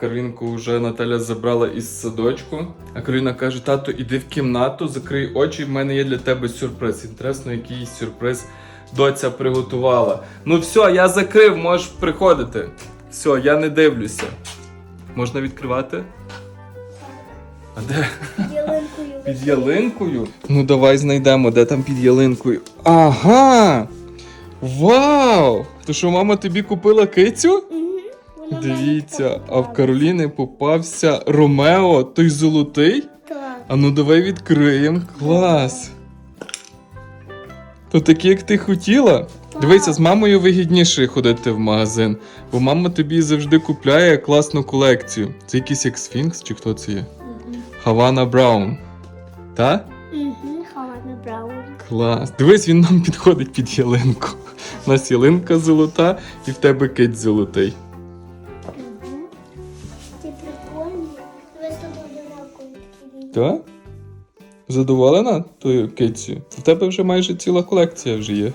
Каролінку вже Наталя забрала із садочку. А Кароліна каже: тато, іди в кімнату, закрий очі, в мене є для тебе сюрприз. Інтересно, який сюрприз доця приготувала. Ну все, я закрив, можеш приходити. Все, я не дивлюся. Можна відкривати? А де? Ялинкою. Під ялинкою? Ну давай знайдемо, де там під ялинкою. Ага! Вау! То що мама тобі купила кицю? Дивіться, а в. Кароліни попався Ромео, той золотий. Так. А ну давай відкриємо. Клас. То такий, як ти хотіла. Дивися, з мамою вигідніше ходити в магазин, бо мама тобі завжди купляє класну колекцію. Це якийсь як Сфінкс, чи хто це є? Хавана Браун. Та? Угу, Халана Браун. Клас. Дивись, він нам підходить під ялинку. У нас ялинка золота і в тебе кить золотий. Так? Задоволена тою кицею? В тебе вже майже ціла колекція вже є.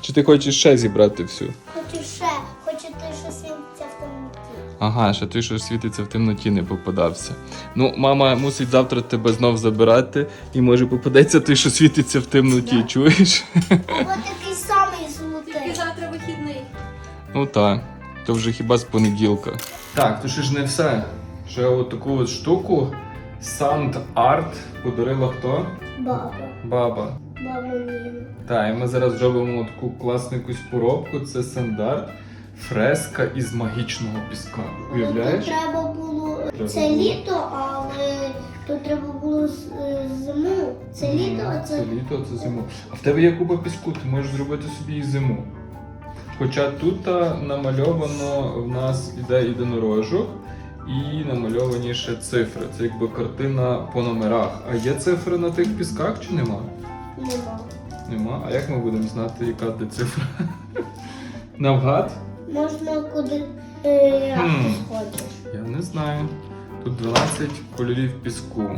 Чи ти хочеш ще зібрати всю? Хочу ще, хочу те, що світиться в темноті. Ага, ще той, що світиться в темноті, не попадався. Ну, мама мусить завтра тебе знов забирати, і може попадеться той, що світиться в темноті, чуєш? Або такий самий золотий. Тільки завтра вихідний. Ну так, то вже хіба з понеділка. Так, то ще ж не все. Ще от таку от штуку Sound Art подарила хто? Баба. Баба. Баба Ніна. Так, і ми зараз робимо таку класну якусь поробку. Це стандарт. Фреска із магічного піска. Уявляєш? Тут треба було Треба це було. літо, але тут треба було зиму. Це літо, а Це це літо, це зиму. А в тебе є купа піску, ти можеш зробити собі і зиму. Хоча тут намальовано в нас іде єдинорожок і намальовані ще цифри. Це якби картина по номерах. А є цифри на тих пісках чи нема? нема. Нема. А як ми будемо знати, яка де цифра? Навгад? Можна куди е, Хм. ти сходиш. Я не знаю. Тут 12 кольорів піску.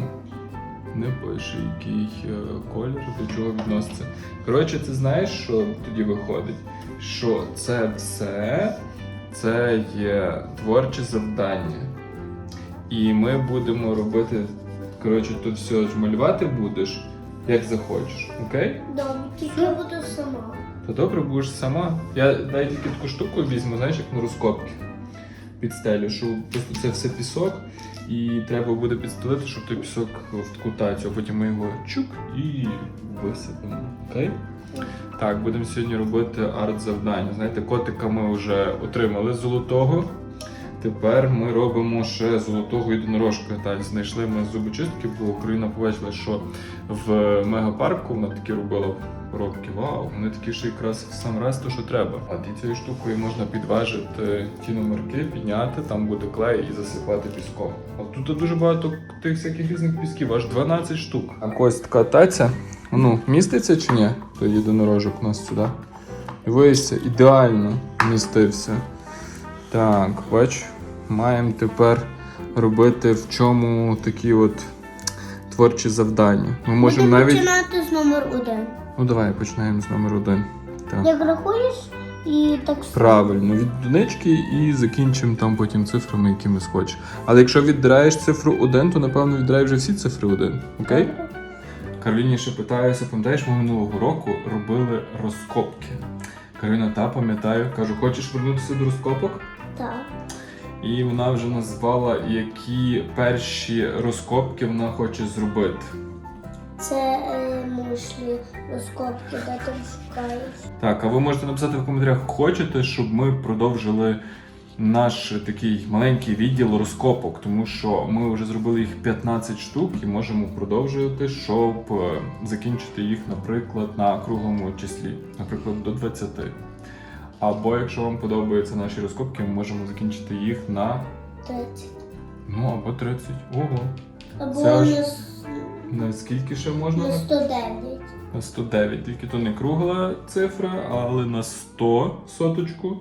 Не пише, який е, колір до чого відноситься. Коротше, ти знаєш, що тоді виходить? Що це все це є творче завдання. І ми будемо робити. Коротше, тут все ж малювати будеш, як захочеш. Окей? Добре, тільки я буду сама. То добре, будеш сама. Я дай тільки таку штуку візьму, знаєш, як на розкопки під стелю, що просто це все пісок, і треба буде підстелити, щоб той пісок в таку тацю, а потім ми його чук і висипемо. Окей? Так, будемо сьогодні робити арт-завдання. Знаєте, котика ми вже отримали золотого. Тепер ми робимо ще золотого єдинорожка. Так, знайшли ми зубочистки, бо Україна побачила, що в мегапарку вона такі робила поробки. Вау, вони такі ж якраз в сам раз то, що треба. А і цією штукою можна підважити ті номерки, підняти, там буде клей і засипати піском. А тут дуже багато тих всяких різних пісків, аж 12 штук. А ось така таця. Ну, міститься чи ні? Той єдинорожок у нас сюди. Дивися, ідеально містився. Так, бач, маємо тепер робити в чому такі от творчі завдання. Ми можемо Будемо навіть. починати з номер один. Ну давай починаємо з номер один. Так. Як рахуєш і так Правильно, від одинички і закінчимо там потім цифрами, якими схочеш. Але якщо віддираєш цифру 1, то напевно віддирай вже всі цифри 1. Окей? Кароліні ще питаюся, пам'ятаєш, ми минулого року робили розкопки. Кароліна, та пам'ятаю, кажу, хочеш вернутися до розкопок? Так. І вона вже назвала, які перші розкопки вона хоче зробити. Це е, мушлі розкопки, де ти шукаєш. Так, а ви можете написати в коментарях, хочете, щоб ми продовжили наш такий маленький відділ розкопок, тому що ми вже зробили їх 15 штук і можемо продовжувати, щоб е, закінчити їх, наприклад, на круглому числі, наприклад, до 20. Або якщо вам подобаються наші розкопки, ми можемо закінчити їх на 30. ну або 30. Ого. Або Це аж- с- На скільки ще можна? на 109. На 109, тільки то не кругла цифра, але на 100 соточку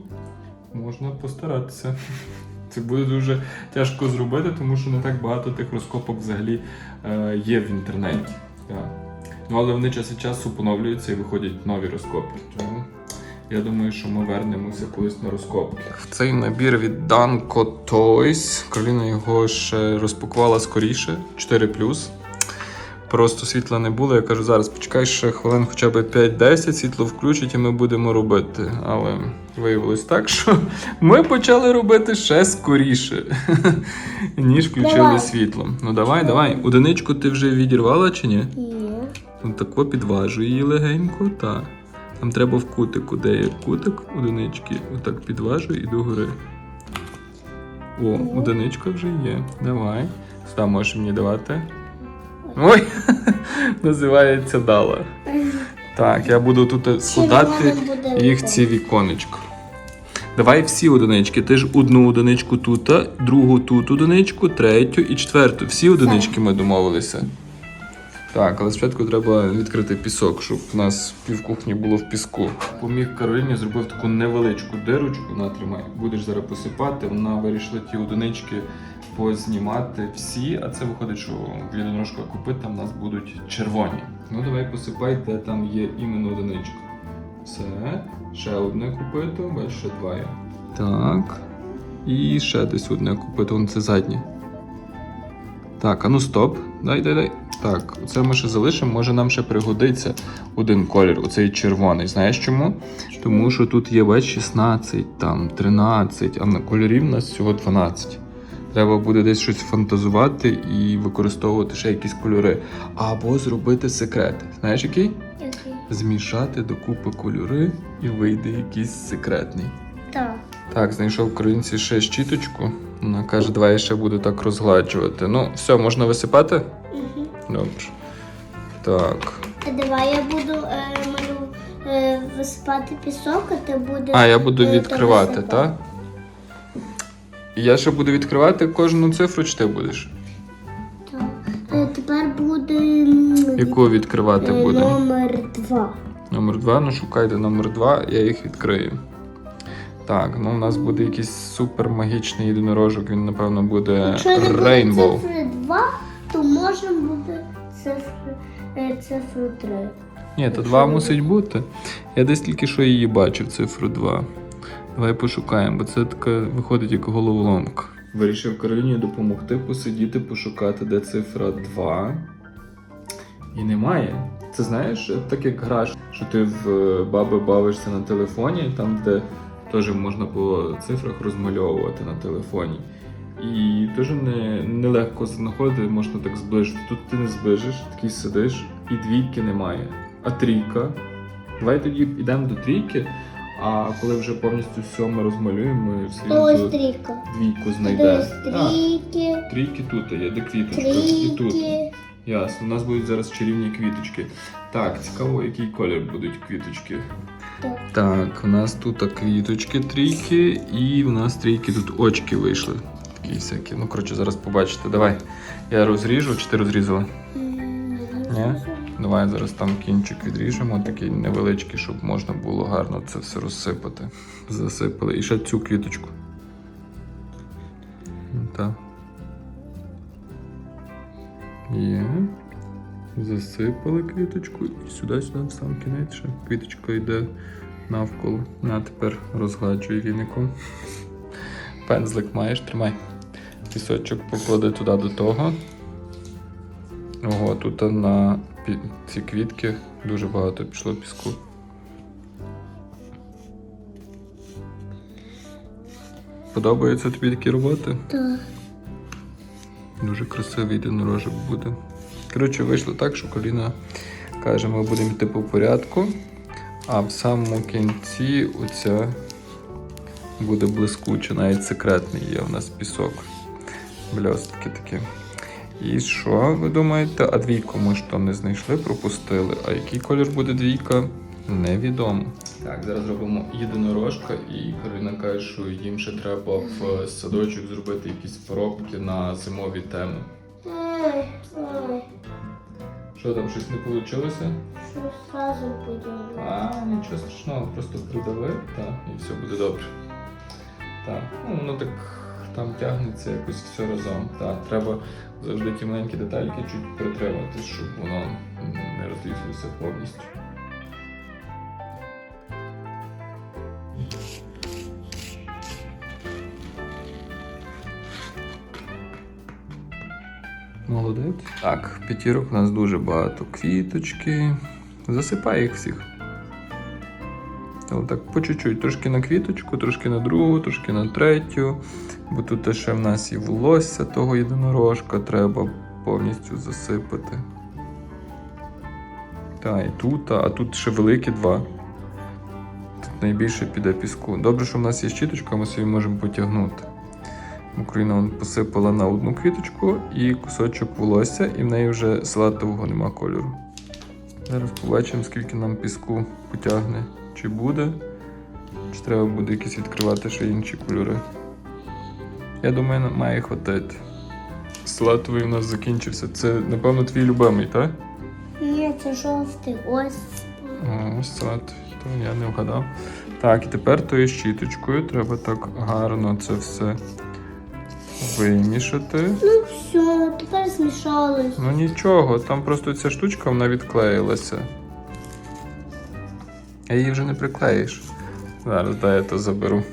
можна постаратися. Це буде дуже тяжко зробити, тому що не так багато тих розкопок взагалі е, є в інтернеті. Так. Ну, але вони час від часу поновлюються і виходять нові розкопки. Я думаю, що ми вернемося колись на розкопки. В цей набір від Danko Toys. Кароліна його ще розпакувала скоріше. 4 Просто світла не було. Я кажу, зараз почекай ще хвилин хоча б 5-10, світло включить і ми будемо робити. Але виявилось так, що ми почали робити ще скоріше, ніж включили Давай. світло. Ну давай, давай. Одиничку ти вже відірвала чи ні? Ні. Ну тако підважуй її легенько, так. Там треба в кутику, де є кутик одинички, отак підважуй і догори. О, одиничка вже є. Давай. Сюди можеш мені давати. Ой! Називається дала. Так, я буду тут складати їх ці віконечко. Давай всі одинички. Ти ж одну одиничку тут, другу тут одиничку, третю і четверту. Всі одинички ми домовилися. Так, але спочатку треба відкрити пісок, щоб у нас півкухні було в піску. Поміг Кароліні, зробив таку невеличку дирочку, на тримай. Будеш зараз посипати. Вона вирішила ті одинички познімати всі, а це виходить, що в єдинорожка купити в нас будуть червоні. Ну давай посипай, де там є іменно одиничка. Все, ще одне купити, бачиш, ще два є. Так. І ще десь одне купити, вон це заднє. Так, а ну стоп. Дай, дай, дай. Так, це ми ще залишимо, може нам ще пригодиться один колір, оцей червоний. Знаєш чому? Тому що тут є, бач, 16, там 13, а на кольорів у нас всього 12. Треба буде десь щось фантазувати і використовувати ще якісь кольори. Або зробити секрет. Знаєш який? Який? Змішати докупи кольори і вийде якийсь секретний. Так. Так, знайшов в коринці ще щіточку. Вона каже, давай я ще буду так розгладжувати. Ну, все, можна висипати? Угу. Добре. Так. А давай я буду е, малю, е, висипати пісок, а ти будеш. А, я буду е, відкривати, висипати. так? Я ще буду відкривати кожну цифру, чи ти будеш? Так. Е, тепер буде м, Яку відкривати е, будемо? номер два. Номер 2, ну шукайте номер 2, я їх відкрию. Так, ну у нас буде якийсь супер магічний єдинорожок, він, напевно, буде Якщо не буде цифри 2, то може бути цифри, е, цифру 3. Ні, то Якщо 2 мусить бути. Я десь тільки що її бачив, цифру 2. Давай пошукаємо, бо це така виходить як головоломка. Вирішив Кароліні допомогти посидіти, пошукати, де цифра 2. І немає. Це знаєш, так як граш, що ти в е, баби бавишся на телефоні, там, де теж можна по цифрах розмальовувати на телефоні. І теж не, нелегко знаходити, можна так зближити. Тут ти не зближиш, такий сидиш, і двійки немає. А трійка. Давай тоді йдемо до трійки, а коли вже повністю все ми розмалюємо, ми То ось рівно трійка. двійку знайдемо. Трійки, Трійки тут є, де квіточка. І тут. трійки. Ясно, у нас будуть зараз чарівні квіточки. Так, цікаво, який колір будуть квіточки. Так. У нас тут квіточки трійки, і у нас трійки тут очки вийшли. Такі всякі. Ну, коротше, зараз побачите. Давай. Я розріжу, чи ти розрізала? Ні? Давай зараз там кінчик відріжемо, такий невеличкий, щоб можна було гарно це все розсипати. Засипали. І ще цю квіточку. Так. Є. Засипали квіточку і сюди-сюди в сам кінець ще квіточка йде навколо. На тепер розгладжуй віником. Пензлик маєш, тримай. Пісочок поклади туди до того. Ого, тут на ці квітки дуже багато пішло піску. Подобаються тобі такі роботи? Так. Дуже красивий єдинорожок буде. Коротше, вийшло так, що Коліна каже, ми будемо йти по порядку, а в самому кінці оця буде блискуча, навіть секретний є у нас пісок. Бльостки такі. І що ви думаєте? А двійку ми ж то не знайшли, пропустили. А який колір буде двійка? Невідомо. Так, зараз робимо єдинорожка, і Кароліна каже, що їм ще треба в садочок зробити якісь поробки на зимові теми. Що там, щось не вийшло? що зразу поділити. А, нічого страшного, просто придавив, так, і все буде добре. Так, ну воно так там тягнеться якось все разом. Так, треба завжди ті маленькі детальки чуть притримати, щоб воно не розлізлося повністю. Молодець. Так, п'ятірок у нас дуже багато. Квіточки. Засипай їх всіх. Так по чуть-чуть. Трошки на квіточку, трошки на другу, трошки на третю. Бо тут ще в нас і волосся того єдинорожка треба повністю засипати. Та, і тут, а тут ще великі два. Тут найбільше піде піску. Добре, що в нас є щіточка, ми собі можемо потягнути. Україна посипала на одну квіточку і кусочок волосся, і в неї вже салатового нема кольору. Зараз побачимо, скільки нам піску потягне. Чи буде, чи треба буде якісь відкривати ще інші кольори. Я думаю, має хватити. Салатовий у нас закінчився. Це, напевно, твій любимий, так? Ні, це жовтий. Ось. О, Ось салат, то я не вгадав. Так, і тепер тою щіточкою треба так гарно це все вимішати. Ну все, тепер змішалось. Ну нічого, там просто ця штучка вона відклеїлася. А її вже не приклеїш. Зараз дай я то заберу.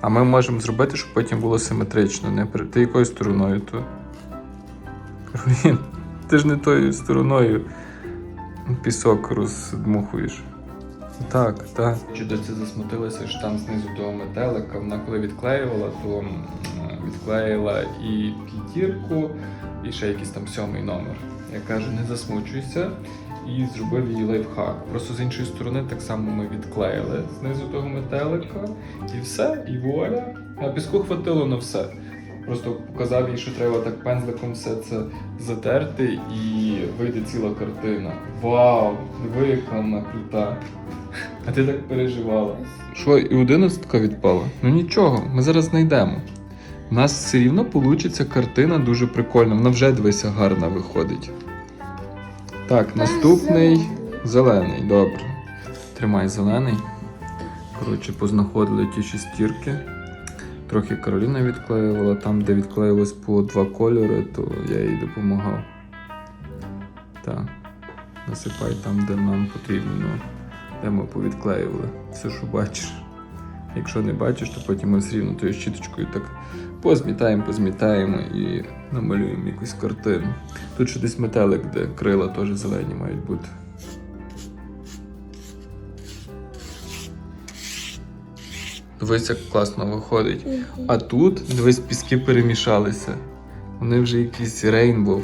А ми можемо зробити, щоб потім було симетрично. Не при... Ти якою стороною то? Ти ж не тою стороною пісок роздмухуєш. Так, так. Чудоця засмутилася, що там знизу того метелика. Вона коли відклеювала, то відклеїла і п'ятірку, і ще якийсь там сьомий номер. Я кажу, не засмучуйся. І зробив її лайфхак. Просто з іншої сторони так само ми відклеїли знизу того метелика, і все, і вуаля. А піску хватило на все. Просто показав їй, що треба так пензликом все це затерти, і вийде ціла картина. Вау! Диви, яка вона крута. А ти так переживала. Що, і одинадцятка відпала? Ну нічого, ми зараз знайдемо. У нас все рівно вийде картина дуже прикольна. Вона вже дивися гарна виходить. Так, наступний зелений. зелений, добре. Тримай зелений. Коротше, познаходили ті шестірки. Трохи Кароліна відклеювала. Там, де відклеїлось по два кольори, то я їй допомагав. Так. Насипай там, де нам потрібно, ну, де ми повідклеювали. Все, що бачиш. Якщо не бачиш, то потім ми все рівно тою щіточкою так позмітаємо, позмітаємо і намалюємо якусь картину. Тут ще десь метелик, де крила теж зелені мають бути. Дивись, як класно виходить. А тут, дивись, піски перемішалися. Вони вже якісь рейнбоw.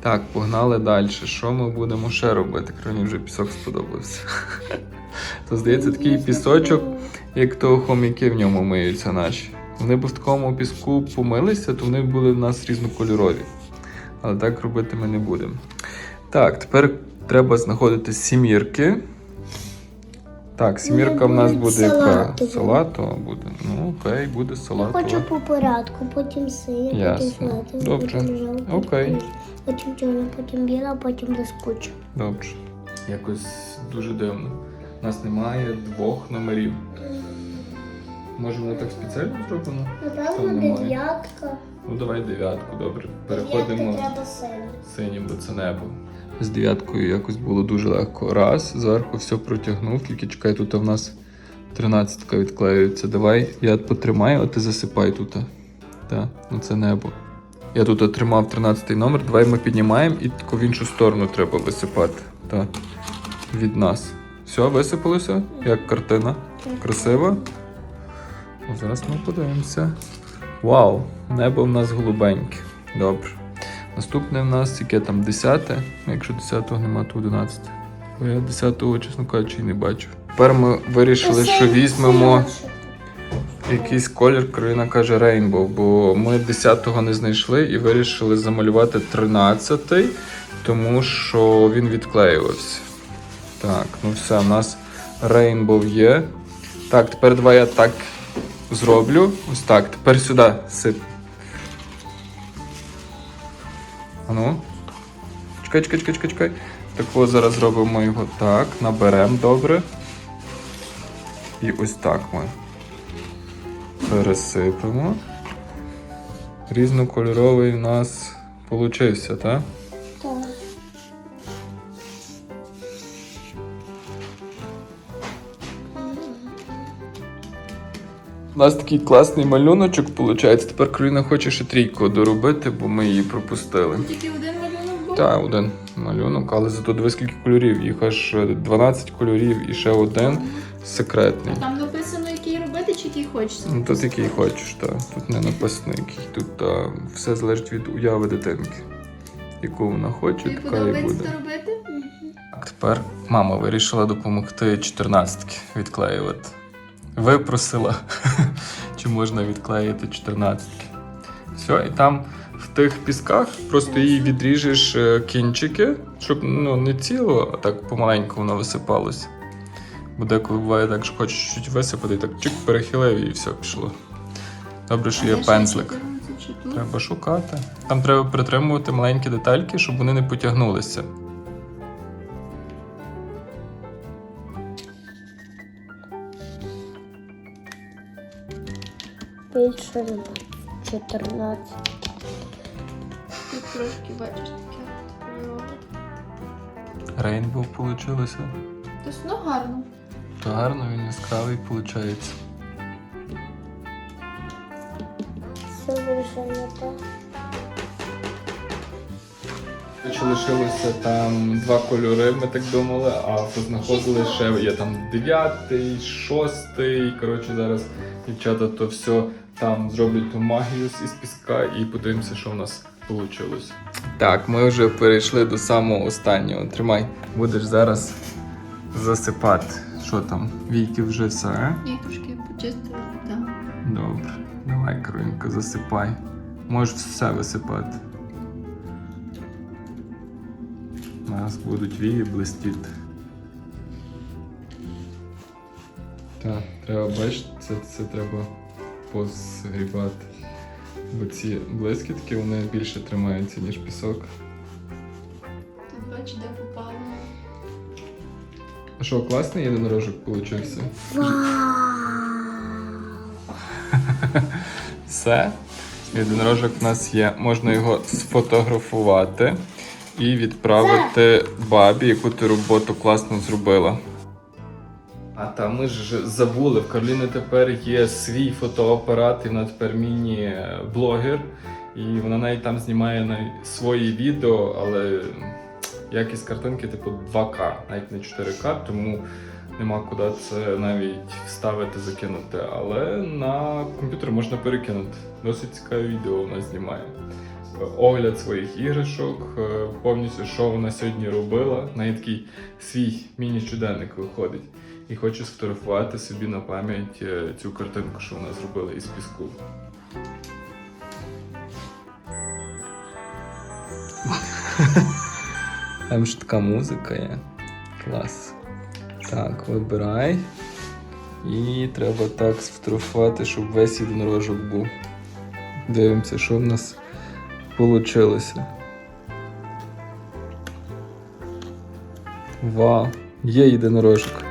Так, погнали далі. Що ми будемо ще робити? Крані вже пісок сподобався. То здається, такий пісочок, як то хомяки в ньому миються наші. Вони б в такому піску помилися, то вони були в нас різнокольорові. Але так робити ми не будемо. Так, тепер треба знаходити сімірки. Так, сімірка в нас буде буде яка? Салатова буде. Ну, окей, буде Я хочу по порядку, потім синій, потім Ясно. фіолетовий, Добре. потім жовтий, Окей. потім чорний, потім біла, потім блискуча. Добре. Якось дуже дивно. У нас немає двох номерів. Може, воно так спеціально зроблено? Там Напевно, немає. дев'ятка. Ну, давай дев'ятку, добре. Дев'ятка Переходимо треба синій. синім, бо це небо. З дев'яткою якось було дуже легко. Раз, зверху все протягнув, тільки чекай, тут в нас тринадцятка відклеюється. Давай, я потримаю, а ти засипай тут. Так, ну це небо. Я тут отримав 13 номер, давай ми піднімаємо і тако в іншу сторону треба висипати. Так. Від нас. Все, висипалося? Як картина? Красива? Ну, Зараз ми подивимося. Вау, небо в нас голубеньке. Добре. Наступне в нас яке там 10. Якщо 10-го нема, то 11. Бо я 10-го, чесно кажучи, і не бачу. Тепер ми вирішили, що візьмемо якийсь колір, Кароліна каже Rainbow, бо ми 10-го не знайшли і вирішили замалювати 13-й, тому що він відклеювався. Так, ну все, у нас Rainbow є. Так, тепер давай я так зроблю. Ось так. Тепер сюди сип. Ану. Чекай, чекай, чекай, чекай, чекай. Так ось зараз зробимо його так, наберемо добре. І ось так ми пересипемо. Різнокольоровий у нас получився, так? У нас такий класний малюночок виходить. Тепер Кароліна хоче ще трійку доробити, бо ми її пропустили. Тільки один малюнок був? Так, один малюнок, але зато диви скільки кольорів. Їх аж 12 кольорів і ще один секретний. А там написано, який робити чи який хочеться? Ну, тут який хочеш, так. Тут не написано який. Тут а, все залежить від уяви дитинки. Яку вона хоче, Тобі така і буде. робити? Тепер мама вирішила допомогти 14 відклеювати. Випросила, чи можна відклеїти 14. Все, і там в тих пісках просто її відріжеш е, кінчики, щоб ну, не ціло, а так помаленьку воно висипалося. Бо деколи буває так, що хочеш чуть висипати, і так чик перехилив і все пішло. Добре, що є пензлик. 14 чи тут? Треба шукати. Там треба притримувати маленькі детальки, щоб вони не потягнулися. 14. Тут трошки бачиш таке. Рейнбоу вийшло. Тобто воно гарно. То гарно він яскравий виходить. Все не так. Лишилося там два кольори, ми так думали, а познаходили ще є там дев'ятий, шостий. Коротше, зараз дівчата то все там зроблять ту магію з- із піска і подивимося, що в нас вийшло. Так, ми вже перейшли до самого останнього. Тримай, будеш зараз засипати. Що там? Війки вже все, а? Я трошки почистила. Так. Добре. Давай, Каролінка, засипай. Можеш все висипати. У нас будуть вії блистіти. Так, треба бачити, це, це треба позгрібати. Бо ці блискітки вони більше тримаються, ніж пісок. Тут бач, де попало. А що, класний єдинорожок получився? Вау! Все. Єдинорожок у нас є. Можна його сфотографувати і відправити бабі, яку ти роботу класно зробила. А та ми ж забули, в Кароліни тепер є свій фотоапарат, і вона тепер міні-блогер. І вона навіть там знімає на свої відео, але якість картинки типу 2К, навіть не 4К, тому нема куди це навіть вставити, закинути. Але на комп'ютер можна перекинути. Досить цікаве відео вона знімає. Огляд своїх іграшок, е, повністю, що вона сьогодні робила. На такий свій міні-щоденник виходить. І хочу сфотографувати собі на пам'ять е, цю картинку, що вона зробила із піску. Там ж така музика є. Клас. Так, вибирай. І треба так сфотографувати, щоб весь єдинорожок був. Дивимося, що в нас вийшло. Вау! Є єдинорожок.